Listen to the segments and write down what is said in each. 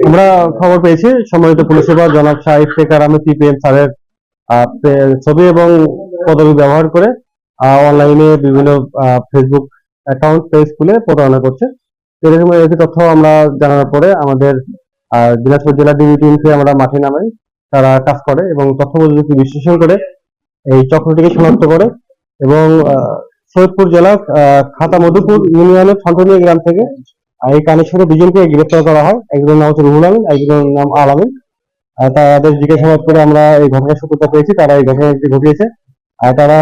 আমরা খবর পেয়েছি সম্মানিত পুলিশ সুপার জনাব শাহিদ শেখার আমি সিপিএম স্যারের ছবি এবং পদবি ব্যবহার করে অনলাইনে বিভিন্ন ফেসবুক অ্যাকাউন্ট পেজ খুলে প্রতারণা করছে। এরকম একটি তথ্য আমরা জানার পরে আমাদের দিনাজপুর জেলা ডিবি টিমকে আমরা মাঠে নামাই তারা কাজ করে এবং তথ্য প্রযুক্তি বিশ্লেষণ করে এই চক্রটিকে শনাক্ত করে এবং সৈয়দপুর আহ, খাতা মধুপুর ইউনিয়নের সন্তনীয় গ্রাম থেকে আর এই কানেকশনে দুজনকে গ্রেপ্তার করা হয়। একজনের নাম হচ্ছে রুহুল আমিন একজনের নাম আলামিন আর তাদের জিজ্ঞাসাবাদ করে আমরা এই ঘটনার সত্যতা পেয়েছি, তারা এই ঘটনাটি ঘটিয়েছে। আর তারা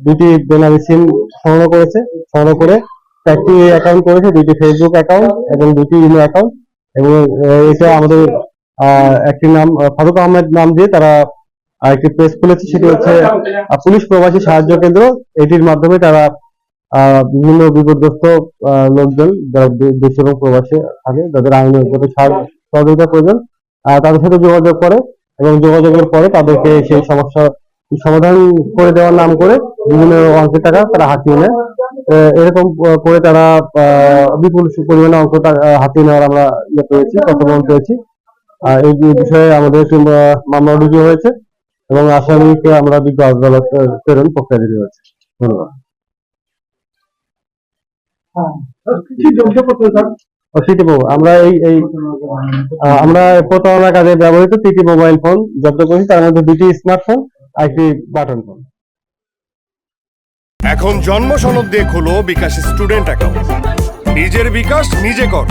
দুটি বেনামি সিম সংগ্রহ করেছে, সংগ্রহ করে চারটি অ্যাকাউন্ট করেছে দুটি ফেসবুক অ্যাকাউন্ট এবং দুটি ইমেল অ্যাকাউন্ট এবং এটা আমাদের একটি নাম ফারুক আহমেদ নাম দিয়ে তারা একটি পেজ খুলেছে, সেটি হচ্ছে পুলিশ প্রবাসী সাহায্য কেন্দ্র, এটির মাধ্যমে তারা বিভিন্ন আহ, লোকজন যারা দেশে এবং প্রবাসে থাকে যাদের আইনগত সহযোগিতা প্রয়োজন তাদের সাথে যোগাযোগ করে এবং যোগাযোগের পরে তাদেরকে সেই সমস্যা সমাধান করে দেওয়ার নাম করে বিভিন্ন অঙ্কের টাকা তারা হাতিয়ে নেয়। এরকম করে তারা বিপুল পরিমাণে অঙ্ক হাতিয়ে নেওয়ার আমরা ইয়ে পেয়েছি তথ্যপ্রমাণ পেয়েছি। এই বিষয়ে আমাদের মামলা রুজু হয়েছে এবং আসামিকে আমরা বিজ্ঞ আদালত প্রেরণ প্রক্রিয়া হয়েছে ধন্যবাদ। সেটি। আমরা এই এই আমরা প্রতারণা কাজে ব্যবহৃত তিনটি মোবাইল ফোন জব্দ করেছি তার মধ্যে দুটি স্মার্টফোন আর একটি বাটন ফোন এখন জন্ম সনদ দিয়ে খোলো বিকাশ স্টুডেন্ট অ্যাকাউন্ট নিজের বিকাশ নিজে কর